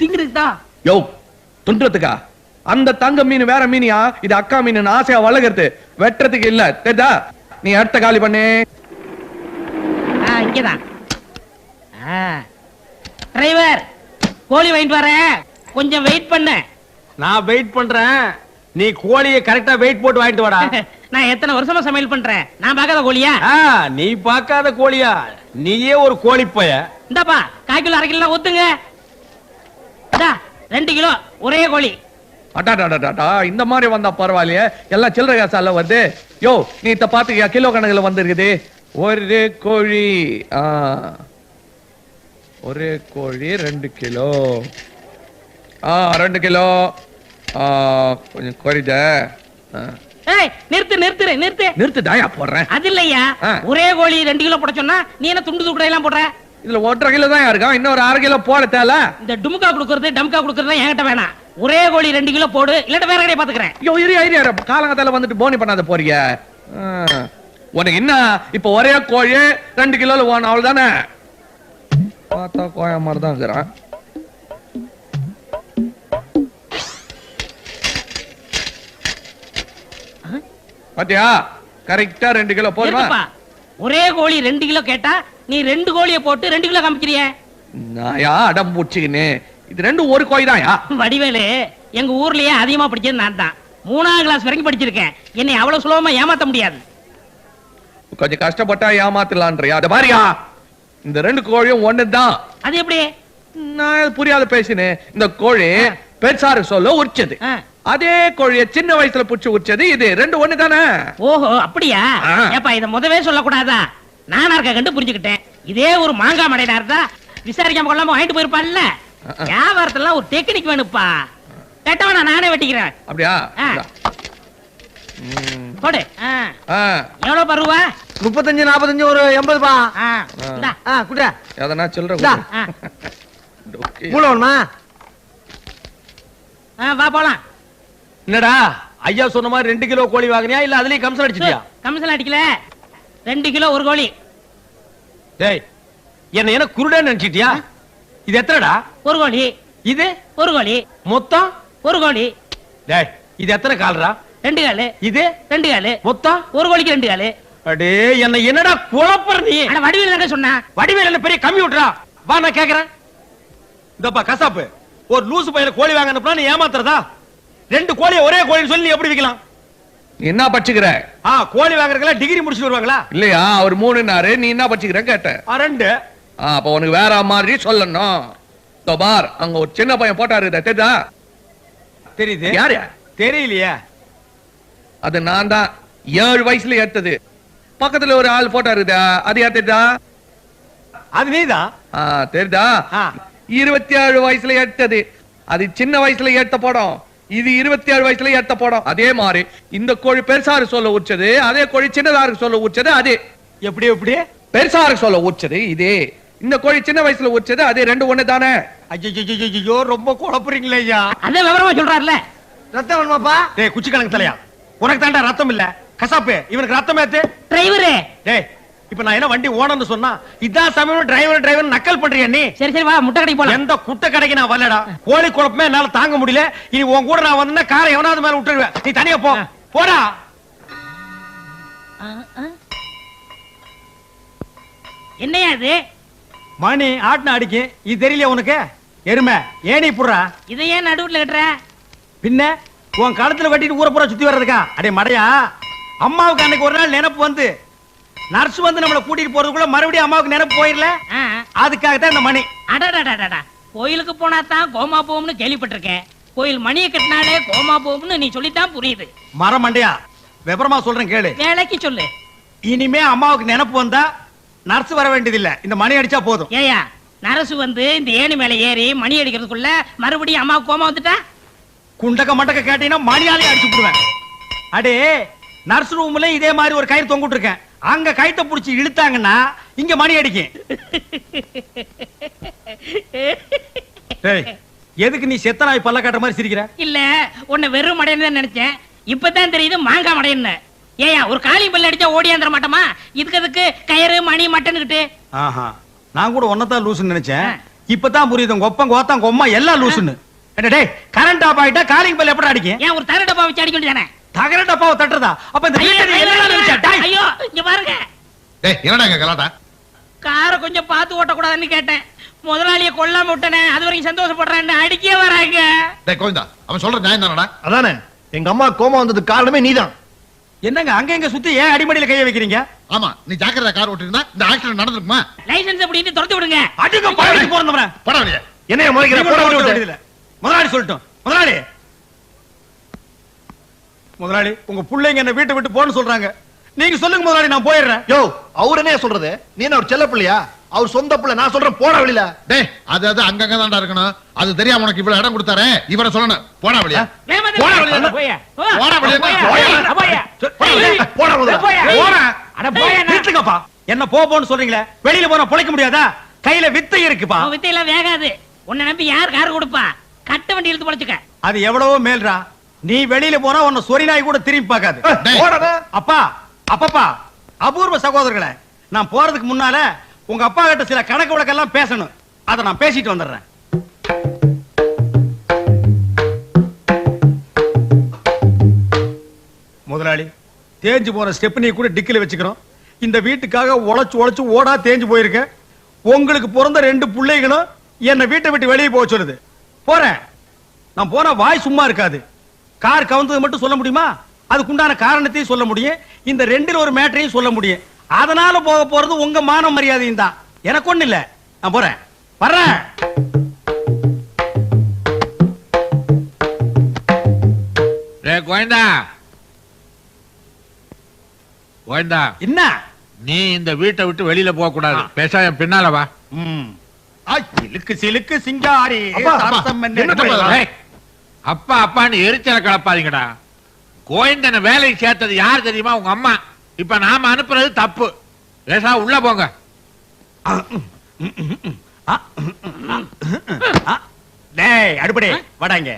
திங்கிறதுக்கு தான் யோ துன்றதுக்கா அந்த தங்க மீன் வேற மீனியா? இது அக்கா மீன் ஆசையா வளர்க்கறது. வெட்டுறதுக்கு இல்ல. தெரிதா? நீ அடுத்த காலி பண்ணு. ஆ இங்கதான். டிரைவர் கோழி வாங்கிட்டு வரேன் கொஞ்சம் வெயிட் பண்ண. நான் வெயிட் பண்றேன். நீ கோழியை கரெக்டா வெயிட் போட்டு வாங்கிட்டு வாடா. நான் எத்தனை வருஷமா சமையல் பண்றேன்? நான் பார்க்காத கோழியா? ஆ, நீ பார்க்காத கோழியா. நீயே ஒரு கோழி பைய இந்தாப்பா கால் கிலோ அரை கிலோ ஊத்துங்க. ரெண்டு கிலோ ஒரே கோழி. அடாடாடாடா இந்த மாதிரி வந்தா பரவாயில்லையே. எல்லாம் சில்லறை காசால வருது. யோ நீ இத பாத்துக்கியா? கிலோ கணக்குல வந்திருக்குது. ஒரு கோழி ஒரு கோழி ரெண்டு கிலோ. ஆ ரெண்டு கிலோ. கொஞ்சம் குறைத நிறுத்து நிறுத்து நிறுத்து. நிறுத்து தாயா போடுறேன். அது இல்லையா. ஒரே கோழி ரெண்டு கிலோ போட சொன்னா நீ என்ன துண்டு துக்கடை எல்லாம் போடுற? இதுல ஒன்றரை கிலோ தான் இருக்கா இன்னொரு அரை கிலோ போட தேல இந்த டுமுக்கா கொடுக்கறது டம்கா கொடுக்கறது என்கிட்ட வேணாம். ஒரே கோழி ரெண்டு கிலோ போடு இல்லாட்ட வேற கடையை பாத்துக்கிறேன் ஐயோ இரு இரு. காலங்கத்தால வந்துட்டு போனி பண்ணாத போறீங்க. உனக்கு என்ன? இப்ப ஒரே கோழி ரெண்டு கிலோல வேணும் அவ்வளவுதானே பார்த்தா கோயா மாதிரி தான் இருக்கிறான். பாத்தியா? கரெக்டா ரெண்டு கிலோ போதுமா. ஒரே கோழி ரெண்டு கிலோ கேட்டா நீ ரெண்டு கோழியை போட்டு ரெண்டு கிலோ காமிக்கிறிய? நாயா அடம் பூச்சிக்கின்னு. இது ரெண்டும் ஒரு கோழி தான்யா வடிவேலு எங்க ஊர்லயே அதிகமா படிச்சது நான் தான். மூணாம் கிளாஸ் வரைக்கும் படிச்சிருக்கேன். என்னை அவ்வளவு சுலபமா ஏமாத்த முடியாது. கொஞ்சம் கஷ்டப்பட்டா ஏமாத்தலான்றியா அத பாரியா. இந்த ரெண்டு கோழியும் ஒண்ணுதான் அது எப்படி? நான் புரியாத பேசினேன். இந்த கோழி பெருசாரு சொல்ல உரிச்சது. அதே கோழிய சின்ன வயசுல புடிச்சு உரிச்சது இது. ரெண்டு ஒண்ணு தானே ஓஹோ அப்படியா. ஏப்பா இத முதவே சொல்லக்கூடாதா? நானா இருக்க கண்டு புரிஞ்சுக்கிட்டேன். இதே ஒரு மாங்காய் மடையினா இருந்தா விசாரிக்காம கொள்ளாம வாங்கிட்டு போயிருப்பான்ல. வியாபாரத்துல ஒரு டெக்னிக் வேணுப்பா. கேட்டவனா நானே வெட்டிக்கிறேன். அப்படியா? போடு. ஆ. ஆ, எவ்வளவு பருவா முப்பத்தஞ்சு நாற்பத்தஞ்சு ஒரு எதனா இந்தா. ஆ. கொடு. மூளை வேணுமா? ஆ, வா போலாம். என்னடா ஐயா சொன்ன மாதிரி ரெண்டு கிலோ கோழி வாங்கினியா இல்ல அதுலயும் கம்சல் அடிச்சிட்டியா? கமிஷன் அடிக்கல. ரெண்டு கிலோ ஒரு கோழி. டேய் என்ன என்ன குருடன்னு நினைச்சிட்டியா? இது எத்தனைடா? ஒரு கோழி. இது? ஒரு கோழி. மொத்தம்? ஒரு கோழி. டேய் இது எத்தனை கால்ரா? ரெண்டு காலு. இது? ரெண்டு காலு. மொத்தம்? ஒரு கோழிக்கு ரெண்டு காலு. அடே என்ன என்னடா குழப்பற நீ? ஆனா வடிவில் தானே சொன்னா? வடிவேல் என்ன பெரிய கம்ப்யூட்டரா? வா நான் கேக்குறேன். இந்தப்பா கசாப்பு. ஒரு லூசு பையன கோழி வாங்க அனுப்புனா நீ ஏமாத்துறதா? ரெண்டு கோழியை ஒரே கோழின்னு சொல்லி நீ எப்படி விக்கலாம் நீ என்ன பச்சுக்கிற ஆ கோழி வாங்குறதுல டிகிரி முடிச்சுட்டு வருவாங்களா? இல்லையா? அவர் மூணுனாரு நீ என்ன பச்சுக்கிற கேட்ட ஆ, ரெண்டு. அப்ப உனக்கு வேற மாதிரி சொல்லணும். பார் அங்க ஒரு சின்ன பையன் போட்டாரு தெரியுதா? தெரியுது. யாரு? தெரியலையே. அது நான் தான் ஏழு வயசுல ஏத்தது. பக்கத்துல ஒரு ஆள் போட்டாரு இதா. அது ஏத்துதா அது நீதான் ஆ தெரியுதா. இருபத்தி ஏழு வயசுல ஏத்தது. அது சின்ன வயசுல ஏத்த படம். இது இருபத்தி ஏழு வயசுல ஏத்த படம். அதே மாதிரி இந்த கோழி பெருசாரு சொல்ல உச்சது அதே கோழி சின்னதாருக்கு சொல்ல உச்சது அதே. எப்படி எப்படி? பெருசாருக்கு சொல்ல உச்சது இதே. இந்த கோழி சின்ன வயசுல உச்சது அதே ரெண்டு ஒண்ணு தானே ஐயோ ரொம்ப குழப்புறீங்களே ஐயா. அதே விவரமா சொல்றாருல. ரத்தம் வேணுமாப்பா? டேய் குச்சி கணக்கு தலையா? உனக்கு தாண்டா ரத்தம் இல்ல. கசாப்பு இவனுக்கு ரத்தம் ஏத்து. டிரைவரு டேய் இப்ப நான் என்ன வண்டி ஓனர்னு சொன்னா இதான் சமயம் டிரைவர் டிரைவர் நக்கல் பண்றியா நீ? சரி சரி வா முட்டை கடைக்கு போலாம். எந்த குட்டை கடைக்கு நான் வரலடா. கோழி குழப்பமே என்னால தாங்க முடியல. இனி உன் கூட நான் வந்தா காரை எவனாவது மேல விட்டுருவேன். நீ தனியா போ. போடா. என்னையா இது? மணி ஆட்டின அடிக்கு. இது தெரியல உனக்கு? எருமை ஏனி புடுறா? இதை ஏன் நடுவுல கட்டுற? பின்ன உன் கழுத்துல கட்டிட்டு ஊரை பூரா சுத்தி வர்றதுக்கா? அடே மடையா. அம்மாவுக்கு அன்னைக்கு ஒரு நாள் நினைப்பு வந்து நர்ஸ் வந்து நம்மள கூட்டிட்டு போறதுக்குள்ள மறுபடியும் அம்மாவுக்கு நினைப்பு போயிடல. அதுக்காக தான் இந்த மணி. அடடடடடா கோயிலுக்கு போனா தான் கோமா போகும்னு கேள்விப்பட்டிருக்கேன். கோயில் மணியை கட்டினாலே கோமா போகும்னு நீ சொல்லித்தான் புரியுது. மரம் மண்டையா விவரமா சொல்றேன் கேளு. வேலைக்கு சொல்லு. இனிமே அம்மாவுக்கு நினைப்பு வந்தா நர்ஸ் வர வேண்டியதில்லை. இந்த மணி அடிச்சா போதும். ஏயா நரசு வந்து இந்த ஏணி மேல ஏறி மணி அடிக்கிறதுக்குள்ள மறுபடியும் அம்மா கோமா வந்துட்டா? குண்டக்க மண்டக்க கேட்டீங்கன்னா மணியாலே அடிச்சு விடுவேன் அடே நர்ஸ் ரூம்ல இதே மாதிரி ஒரு கயிறு தொங்கிட்டு இருக்கேன். அங்க கயித்தை புடிச்சு இழுத்தாங்கன்னா இங்க மணி அடிக்கும். எதுக்கு நீ செத்த நாய் பல்ல காட்டுற மாதிரி சிரிக்கிற? இல்ல உன்னை வெறும் மடையன்னு நினைச்சேன். இப்பதான் தெரியுது மாங்காய் மடையன்னு. ஏயா ஒரு காளி பல்ல அடிச்சா ஓடியாந்துட மாட்டோமா? இதுக்கு அதுக்கு கயிறு மணி மட்டன்னுகிட்டு ஆஹா நான் கூட ஒன்னதான் லூசுன்னு நினைச்சேன். இப்பதான் புரியுது உங்க ஒப்பம் கோத்தம் கொம்மா எல்லாம் லூசுன்னு. டேய் கரண்ட் ஆஃப் ஆயிட்டா காலிங் பெல் எப்படி அடிக்கும்? ஏன் ஒரு தர டப்பா வச்சு அடிக்க வேண்டியதானே? தகர டப்பாவை தட்டுறதா? அப்ப இந்த வீட்டை என்னடா நினைச்ச? டேய், ஐயோ இங்க பாருங்க. டேய் என்னடா இங்க கலாட்டா? காரை கொஞ்சம் பார்த்து ஓட்டக்கூடாதுன்னு கேட்டேன். முதலாளிய கொல்லாம விட்டனே அது வரைக்கும் சந்தோஷப்படுறேன்னு அடிக்கே வராங்க. டேய் கோவிந்தா அவன் சொல்ற நியாயம் தானடா? அதானே எங்க அம்மா கோமா வந்ததுக்கு காரணமே நீதான். என்னங்க அங்க எங்க சுத்தி ஏன் அடிமடியில கைய வைக்கிறீங்க? ஆமா நீ ஜாக்கிரதா கார் ஓட்டிருந்தா இந்த ஆக்சிடென்ட் நடந்திருக்குமா? லைசென்ஸ் அப்படின்னு துரத்து விடுங்க. அடிங்க போட வெளியே. என்னைய முறைக்கிற போட விட்டு முதலாளி சொல்லட்டும். முதலாளி முதலாளி உங்க பிள்ளைங்க என்ன வீட்டை விட்டு போன்னு சொல்றாங்க. நீங்க சொல்லுங்க முதலாளி நான் போயிடுறேன். யோ அவர் என்ன சொல்றது? நீ என்ன ஒரு செல்ல பிள்ளையா? அவர் சொந்த பிள்ளை நான் சொல்றேன் போட வெளியில. டேய் அது அது அங்கங்க தான்டா இருக்கணும். அது தெரியாம உனக்கு இவ்வளவு இடம் கொடுத்தாரே இவரை சொல்லணும். போடா வெளியே. வேகமா போடா. போ. போடா வெளியே. போயா. போயா. போயா. போடா, போடா என்ன? போ போன்னு சொல்றீங்களே? வெளியில போனா பொழைக்க முடியாதா? கையில வித்தை இருக்குப்பா. உன் வித்தையெல்லாம் வேகாது. உன்னை நம்பி யார் கார் கொடுப்பா? கட்ட வண்டி இழுத்து பொழைச்சுக்க. அது எவ்வளவோ மேல்ரா. நீ வெளியில போனா உன்னை சொறி நாய் கூட திரும்பி பார்க்காது. அப்பா அப்பப்பா அபூர்வ சகோதரர்களே நான் போறதுக்கு முன்னால உங்க அப்பா கிட்ட சில கணக்கு வழக்கெல்லாம் பேசணும். அதை நான் பேசிட்டு வந்துடுறேன். முதலாளி தேஞ்சு போன ஸ்டெப்னியை கூட டிக்கில வச்சுக்கிறோம். இந்த வீட்டுக்காக உழைச்சு உழைச்சு ஓடா தேஞ்சு போயிருக்க உங்களுக்கு பிறந்த ரெண்டு பிள்ளைகளும் என்னை வீட்டை விட்டு வெளியே போக சொல்லுது. போறேன். நான் போனா வாய் சும்மா இருக்காது. கார் கவுந்தது மட்டும் சொல்ல முடியுமா? அதுக்குண்டான காரணத்தையும் சொல்ல முடியும். இந்த ரெண்டில் ஒரு மேட்டரையும் சொல்ல முடியும். அதனால போக போறது உங்க மான மரியாதையும் தான். எனக்கு ஒண்ணு இல்ல. நான் போறேன். வர்றேன். கோயந்தா. கோயந்தா. என்ன? நீ இந்த வீட்டை விட்டு வெளியில போக கூடாது. பேச என் பின்னால வா. சிலுக்கு சிலுக்கு சிங்காரி அப்பா, அப்பான்னு எரிச்சலை கலப்பாதீங்கடா. கோயந்தனை வேலைக்கு சேர்த்தது யார் தெரியுமா? உங்க அம்மா. இப்ப நாம அனுப்புறது தப்பு. பேசா உள்ள போங்க. டேய் அடுப்படே. வாடாங்க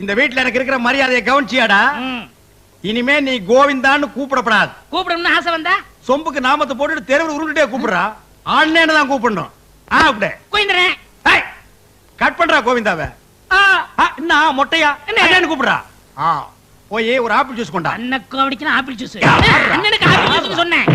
இந்த வீட்டுல எனக்கு இருக்கிற மரியாதையை கவனிச்சியாடா. இனிமே நீ கோவிந்தான்னு கூப்பிடப்படாது. கூப்பிடணும்னு ஆசை வந்தா? சொம்புக்கு நாமத்தை போட்டுட்டு தெருவில் உருண்டுட்டே கூப்பிடுறா. ஆன்லைன் தான் கூப்பிடணும். ஆ அப்படியே கோயந்தரேன் ஏய், கட் பண்றா கோவிந்தாவ. ஆ, என்ன மொட்டையா? என்ன? என்ன கூப்பிடுறா? ஆ போய் ஒரு ஆப்பிள் ஜூஸ் கொண்டா. அண்ணனுக்கும் ஆப்பிள் ஜூஸ்? அண்ணனுக்கு ஆப்பிள் ஜூஸ் சொன்னேன்.